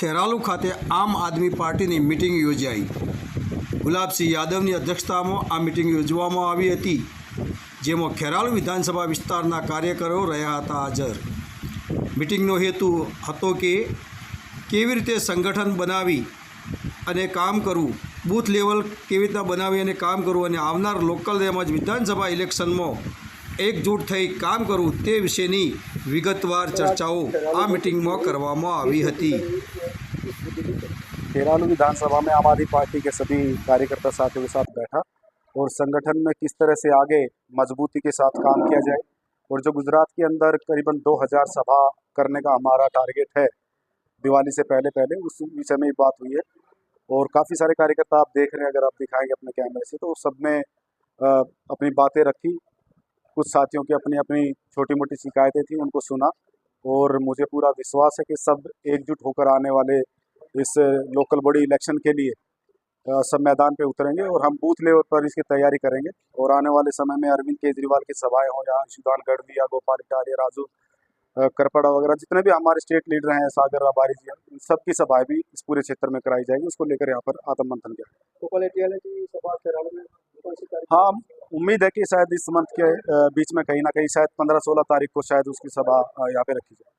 ખેરાલુ ખાતે આમ આદમી પાર્ટીની મિટિંગ યોજાઈ ગુલાબસિંહ યાદવની અધ્યક્ષતામાં આ મિટિંગ યોજવામાં આવી હતી જેમાં ખેરાલુ વિધાનસભા વિસ્તારના કાર્યકરો રહ્યા હતા હાજર મિટિંગનો હેતુ હતો કે કેવી રીતે સંગઠન બનાવી અને કામ કરવું બૂથ લેવલ કેવી રીતના બનાવી અને કામ કરવું અને આવનાર લોકલ તેમજ વિધાનસભા ઇલેક્શનમાં एकजुट થઈ કામ करू તે વિશેની विगतवार ચર્ચાઓ આ મીટિંગમાં કરવામાં આવી હતી. તેરાનું વિધાનસભામાં આમાધી પાર્ટી કે સધી કાર્યકર્તા સાથે બેઠા અને સંગઠનમાં કિસ તરહ સે આગે મજબૂતી કે સાથ કામ કિયા જાયે ઓર જો ગુજરાત કે અંદર કરીબન 2000 સભા કરને કા અમારા ટાર્ગેટ હે દિવાલી સે પહેલે પહેલે ઉસ વિષય મે બાત હુઈ હે ઓર કાફી સારે કાર્યકર્તા આપ દેખ રહે હે અગર આપ દિખાએંગે અપને કેમેરા સે તો ઉસબને apni બાતે રખી कुछ साथियों की अपनी अपनी छोटी मोटी शिकायतें थी उनको सुना और मुझे पूरा विश्वास है कि सब एकजुट होकर आने वाले इस लोकल बॉडी इलेक्शन के लिए सब मैदान पे उतरेंगे और हम बूथ लेवल पर इसकी तैयारी करेंगे और आने वाले समय में अरविंद केजरीवाल की सभाएं हों या अंशुदान गढ़वी या गोपाल इटालिया राजू करपड़ा वगैरह जितने भी हमारे स्टेट लीडर हैं सागर राबारी जी उन सबकी सभाएं भी इस पूरे क्षेत्र में कराई जाएगी उसको लेकर यहाँ पर आत्म मंथन किया हाँ उम्मीद है कि शायद इस मंथ के बीच में कहीं ना कहीं शायद पंद्रह सोलह तारीख को शायद उसकी सभा यहाँ पे रखी जाए